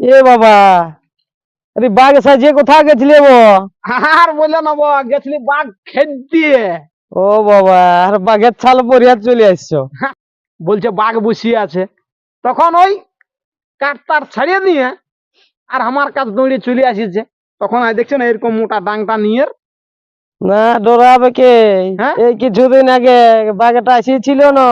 এ বাবা আরে বাঘ সাজিয়ে কোথায় গেছিলে গো? আর বললে না বাবা গেছিলি বাঘ খেত দিয়ে। ও বাবা আর বাঘের ছাল পরিয়া চলে আসছো। বলছে বাঘ বসিয়ে আছে। তখন ওই কাঠ তার ছাড়িয়ে দিয়ে আর আমার কাছে দৌড়িয়ে চলে আসিছে। তখন আমি দেখছ না এরকম মোটা ডাংটা নিয়ে? না ডরাবে কে? হ্যাঁ? এই কিছুদিন আগে বাঘটা আসিয়েছিল না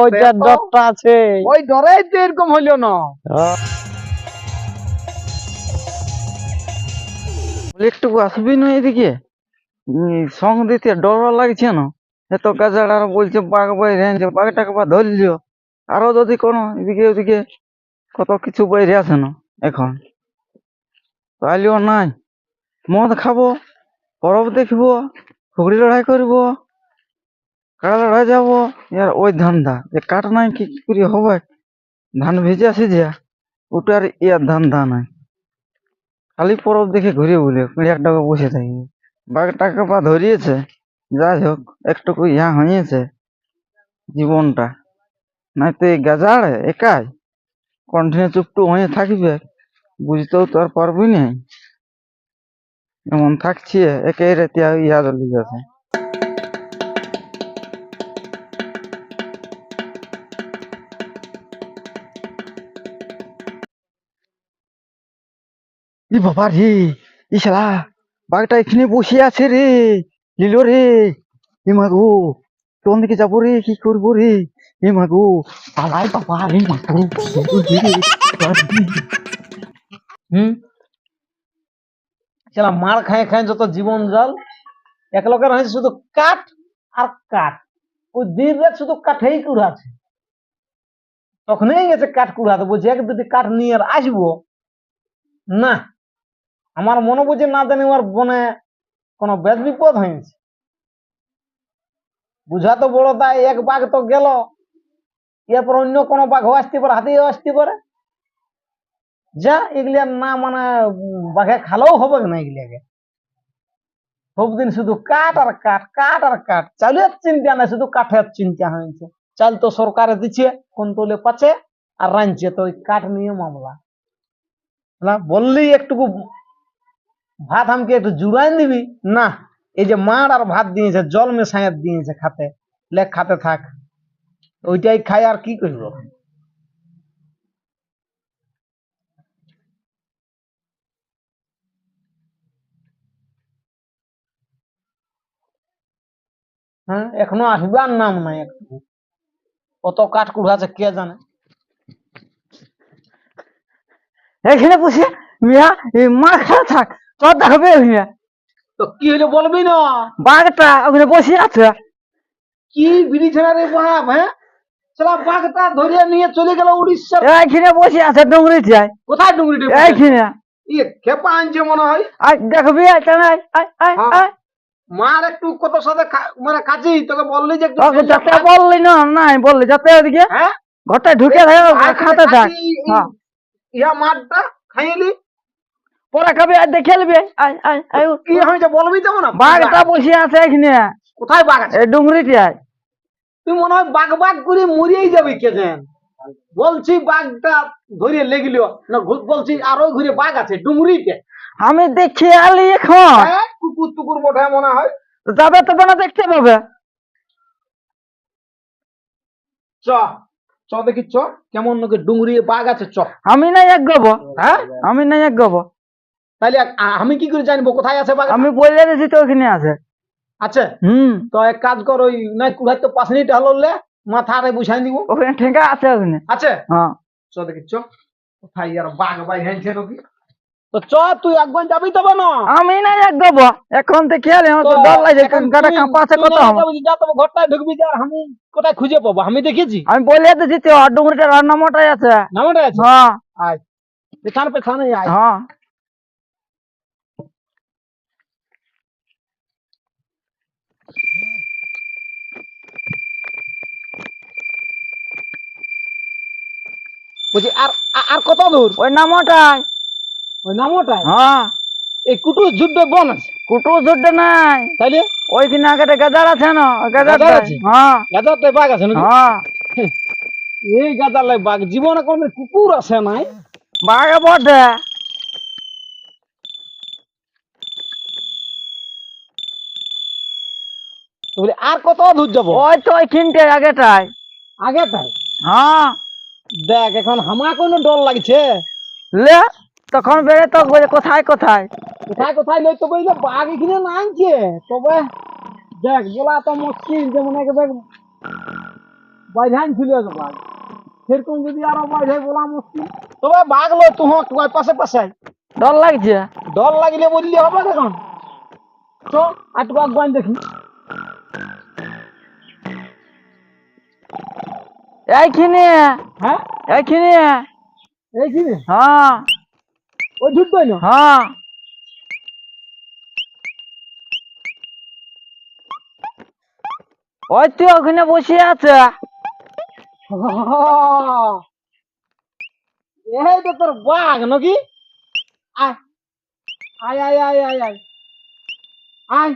ওইটা ডরটা আছে। ওই ডরেই তো এরকম হইল না। হ্যাঁ। একটু আসবি না এদিকে? সঙ্গ দিতে ডর লাগছে না? এত গাজাড় আর বলছে বাঘ বাইরে আনছে বাঘটাকে বা ধরলিও? আরও যদি কোনো এদিকে ওদিকে কত কিছু বাইরে আছে না এখন? তাইলেও নাই। মদ খাব পরব দেখব ফুগড়ি লড়াই করব কাড়া লড়াই যাব। ইয়ার ওই ধান্দা যে কাঠ নাই কি করে হবে? ধান ভেজে আসি যা, ওটার ইয়ার ধান্দা নাই। খালি পরব দেখে ঘুরে বলে টাকা বসে থাকি। বাঘটাকে পা ধরিয়েছে, যাই হোক, একটুকু ইয়া হয়েছে জীবনটা। নাই তো এই গাজাড়ে, একাই। কন্টিনিউ চুপটু হয়ে থাকবে, বুঝতেও তো আর পারবি না। এমন থাকছি একে রেতে ইয়া চলে যাচ্ছে ই বাবা রে, ই বাঘটা এখানে বসে আছে রে, লিলো রে। এ মা গো, কোন দিকে যাব রে, কি করব রে? এ মা গো, পালাই বাবা রে মাগো মার খায় খায় যত জীবন জল এক লোকের হয়েছে শুধু কাঠ আর কাঠ। ওই দিন রাত শুধু কাঠেই কুড়াছে তখনই গেছে কাঠ কুড়াতে, বলছে, এক দুটি কাঠ নিয়ে আর আসব? না আমার মনে বুঝে না জানি ওর বনে কোনো বেদ বিপদ হয়েছে বুঝা তো বড় তাই এক বাঘ তো গেল, এরপর অন্য কোনো বাঘও আসতে পারে, হাতিও আসতে পারে। যা এগুলিয়ার না মানে বাঘে খালেও হবে না এগুলিয়াকে সবদিন শুধু কাঠ আর কাঠ কাঠ আর কাঠ। চালের চিন্তা নাই, শুধু কাঠের চিন্তা হয়েছে। চাল তো সরকারে দিচ্ছে কোন তোলে পাচ্ছে আর রাঁধছে, তো ওই কাঠ নিয়ে মামলা। না বললি একটুকু ভাত আমাকে একটু জুড়াই দিবি? না, এই যে মার আর ভাত দিয়েছে, জল মেশাইয়া দিয়েছে খাতে। লেখ, খাতে থাক। ওইটাই খাই আর কি করব হ্যাঁ এখনও আসবার নাম নাই কত কাঠ কুড়াছে কে জানে? এখানে বসে মিয়া মা খেলা থাক। তো কি বলবি না? বাঘটা ওখানে বসে আছে। কি বিড়ি ছেড়া রে বাপ হ্যাঁ? বাঘটা ধরিয়ে নিয়ে চলে গেল উড়িষ্যা। এইখানে বসে আছে ডুংরি যায় কোথায় ডুঙ্গরিটা এইখানে। ইয়ে খেপা আনছে মনে হয়। দেখবি হ্যাঁ। মার একটু কত সাথে মানে তোকে বললি যে যাতে বললি না নাই বললি যাতে ওদিকে হ্যাঁ? ঘরটা ঢুকে থাকে খাতে থাক। ইয়া মারটা খাইলি পরে খাবে আর দেখে নিবি বলবি তো না বাঘটা বসে আছে এখানে। কোথায় বাঘ আছে? ডুংরিতে তুই মনে হয় বাঘ বাঘ করে মরিয়েই যাবি কে যেন। বলছি বাঘটা ধরিয়ে লেগিল। না বলছি আর ওই ঘুরে বাঘ আছে ডুংরিতে আমি দেখি আলি এখন। কুকুর টুকুর বোধহয় মনে হয়। যাবে তবে না দেখতে পাবে। চ চ দেখি চ কেমন নাকি ডুংরি বাঘ আছে চ। আমি না এক গব। হ্যাঁ? আমি না এক গব। তাহলে আমি কি করে জানব? কোথায় আছে আমি বলে দিছি তো ওখানে আছে। আছে হুম। তো এক কাজ কর ওই নাই কুড়াই তো পাশনিটা হলো লে মাথারে বুঝাই দিব। ওখানে ঠেকা আছে ওখানে। আছে? হ্যাঁ। চ দেখি চ। কোথায় আর বাঘ বাই হ্যাঁছে নাকি তো চ তুই একবার যাবি তবে না? আমি নাই এক গব এখন থেকে আলি আমার তো ডর তুই- কাঁপা আছে কত না আমার যাবি, যা তবে ঘরটায় ঢুকবি যা আমি কোথায় খুঁজে পাবো? আমি দেখেছি। আমি বলে দিছি তো ডুংরিটা রান্নামাটাই আছে। নামটা আছে? হ্যাঁ। আয়। পেছান পেছানে আয়। হ্যাঁ। বলছি আর আর কত দূর? ওই নামটাই। ওই নামটায় হ্যাঁ। এই কুটু যুদ্ধ বন আছে? কুটু জুট নাই। তাইলে? ওইখানে আগে গাজার আছে না? গাজার গাজার আছে? হ্যাঁ। গাজারটায় বাঘ আছে নাকি? হ্যাঁ। এই গাজার লাই বাঘ জীবনে কোনো কুকুর আছে নাই? বাঘে বটে। তো আর কত দূর যাব? ওই তো ওইখানটায় আগেটায় আগে তাই হ্যাঁ। দেখ এখন আমার কোনো ডর লাগছে। লে তখন বেড়ে তো বলে কোথায় কোথায়? কোথায় কোথায় লই তো বইলে বাঘ এখানে নাইছে তবে দেখ বলা তো মুশকিল যেমন একবার বাইধান ছিল তো বাঘ। সেরকম যদি আরও বাইধাই বলা মুশকিল তবে বাঘ লই তুহ পাশে পাশে। ডর লাগছে? ডর লাগিলে বললি হবে এখন। তো আট বাঘ দেখি। এইখানে। হ্যাঁ? এইখানে। এইখানে? হ্যাঁ। ওই ঢুকবে না? হ্যাঁ। ওই তো ওখানে বসে আছে। এই তো তোর বাঘ নাকি? আয়। আয় আয় আয় আয় আয়। আয়।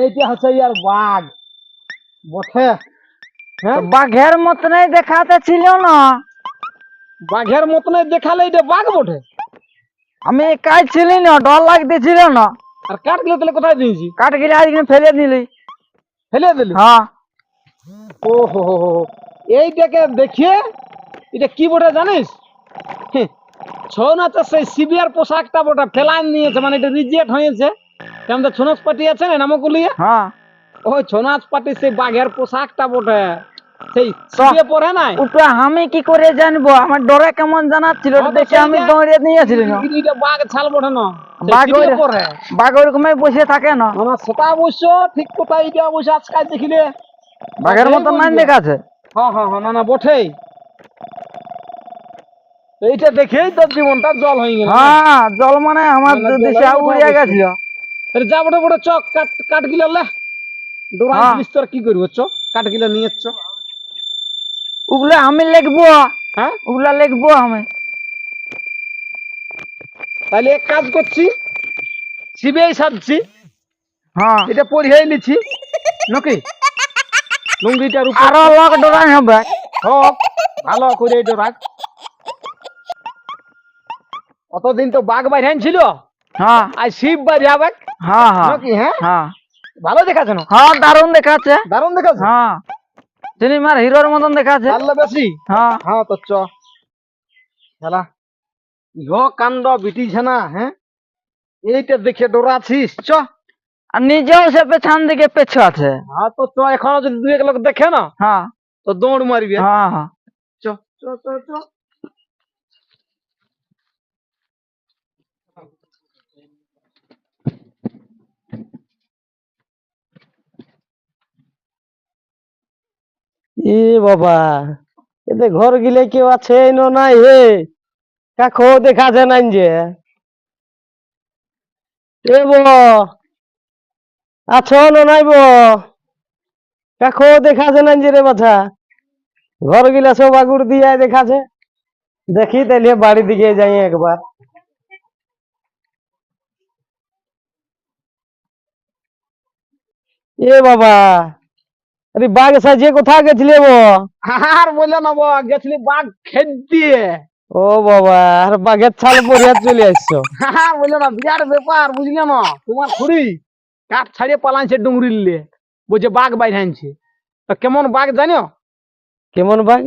এইটা হচ্ছে ইয়ার বাঘ। বটে। হ্যাঁ? তো বাঘের মতনই দেখাতে ছিল না। বাঘের মতন দেখালে এটা বাঘ বটে। আমি কাজ ছিলি না ডর লাগতেছিল না। আর কাট গেলে তাহলে কোথায় দিয়েছি কাট গিলে আজকে ফেলে দিলি। ফেলে দিলি? হ্যাঁ। ও হো হো এইটাকে দেখিয়ে এটা কি বটে জানিস? ছৌ নাচের সেই সিবিআর পোশাকটা বটে ফেলান নিয়েছে মানে এটা রিজেক্ট হয়েছে। কেমন ছৌ নাচ পার্টি আছে না নামকুলিয়ে? হ্যাঁ। ওই ছৌ নাচ পার্টি সেই বাঘের পোশাকটা বটে। সেই সিবিএ পরে নাই? ওটা আমি কি করে জানব? আমার ডরে কেমন জানাচ্ছিল দেখে আমি দৌড়ে এটা বাঘ ছাল বটে না। বাঘ পরে বাঘ ওরকমই বসে থাকে না। না, সেটা অবশ্য ঠিক এটা অবশ্য আজকাল দেখিলে। বাঘের নাই বলবে। দেখাচ্ছে হ্যাঁ হ্যাঁ হ্যাঁ না না বটেই। এইটা দেখেই তোর জীবনটা জল হয়ে গেল। হ্যাঁ জল মানে আমার দিশা উড়িয়া গেছিল। যা বটে বটে চক কাট কাট গিলা লে। ডোরা হ্যাঁ। তোর কি করব চ কাট গিলা নিয়ে চ। ওগুলো আমি লিখব। হ্যাঁ? ওগুলা লিখব আমি। তাহলে এক কাজ করছি সিবিআই সাজছি হ্যাঁ। এটা পরিহাই নিচ্ছি নাকি? লুঙ্গিটার উপর। আরও লোক ডরাই হবে। হোক ভালো করে এটা রাখ অতদিন তো বাঘ বাইরান ছিল হ্যাঁ। আর শিব বাইরে আবার? হ্যাঁ হ্যাঁ। নাকি হ্যাঁ? হ্যাঁ। ভালো দেখাচ্ছে না হ্যাঁ দারুণ দেখাচ্ছে। দারুণ দেখাচ্ছে? হ্যাঁ। সিনেমার হিরোর মতন দেখাচ্ছে। ভালো বেশি। হ্যাঁ। হ্যাঁ তো চ। খেলা ইহ কাণ্ড বিটি ঝানা হ্যাঁ? এইটা দেখে ডরাছিস চ। আর নিজেও সে পেছন দিকে পেছু আছে। হ্যাঁ তো চ এখনও যদি দু এক লোক দেখে না হ্যাঁ। তো দৌড় মারবি। হ্যাঁ হ্যাঁ। চ চ চ চ। এ বাবা, এতে ঘর গিলে কেউ আছে না নাই হে? কাকো দেখা যায় নাই যে। এ ব, আছো না নাই ব? কাকো দেখা যায় নাই যে রে বাছা? ঘর গিলা সব আগুর দিয়ে দেখাছে দেখি তাইলে বাড়ির দিকে যাই একবার। এ বাবা আরে বাঘ সাজিয়ে কোথায় গেছিলে বো আর বললে না বাবা গেছিলি বাঘ খেদ। দিয়ে ও বাবা আর বাঘের ছাল পরিয়া চলে আসছো। হ্যাঁ বললে না বিরাট ব্যাপার বুঝলে না? তোমার খুড়ি কাঠ ছাড়িয়ে পালাইছে বলছে বাঘ বাইরে আনছে। তো কেমন বাঘ জানো? কেমন বাঘ?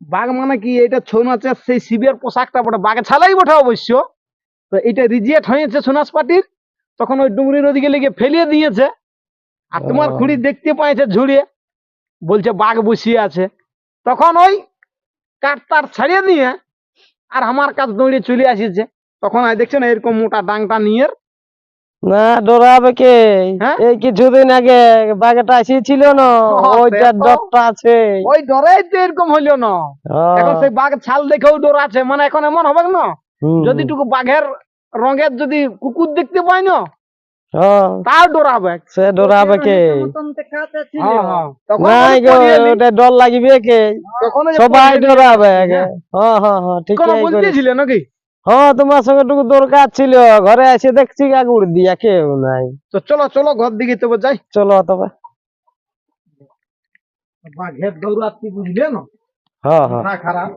বাঘ মানে কি এটা ছৌ নাচের সেই শিবের পোশাকটা বটে। বাঘ ছালাই বটে অবশ্য। তো এটা রিজেক্ট হয়েছে ছৌ নাচ পার্টির তখন ওই ডুংরির ওদিকে লেগে ফেলিয়ে দিয়েছে। আর তোমার। খুঁড়ি দেখতে পাইছে ঝুড়িয়ে। বলছে বাঘ বসিয়ে আছে। তখন ওই কাঠ তার ছাড়িয়ে দিয়ে আর আমার কাছে দৌড়ে চলে আসিছে। তখন আর দেখছ না এরকম মোটা ডাংটা নিয়ে না ডরাবে কে? হ্যাঁ? এই কিছুদিন আগে বাঘটা এসেছিল না ও, ওইটার ডরটা আছে। ওই ডরেই তো এরকম হইল না। এখন সেই বাঘ ছাল দেখেও ডর আছে মানে এখন এমন হবে না। যদি টুকু বাঘের রঙের যদি কুকুর দেখতে পাই না তাও ডরাবে। সে ডরাবে কে? মতন দেখাতে ছিল। হ্যাঁ, হ্যাঁ। তখন নাই ওই গো পরিয়ে নি- ওটা ডর লাগিবে কে? তখন ওই যে সবাই পরিয়ে নি- ডরাবে হ্যাঁ। হ্যাঁ হ্যাঁ হ্যাঁ ঠিক কোনো বলতেছিলে নাকি? হ্যাঁ তোমার সঙ্গে টুকু দরকার ছিল। ঘরে এসে দেখছি আগুর দিয়া কেউ নাই। তো চলো চলো ঘর দিকে তবে যাই। চলো তবে। বাঘের বুঝলে না? হ্যাঁ হ্যাঁ। খারাপ।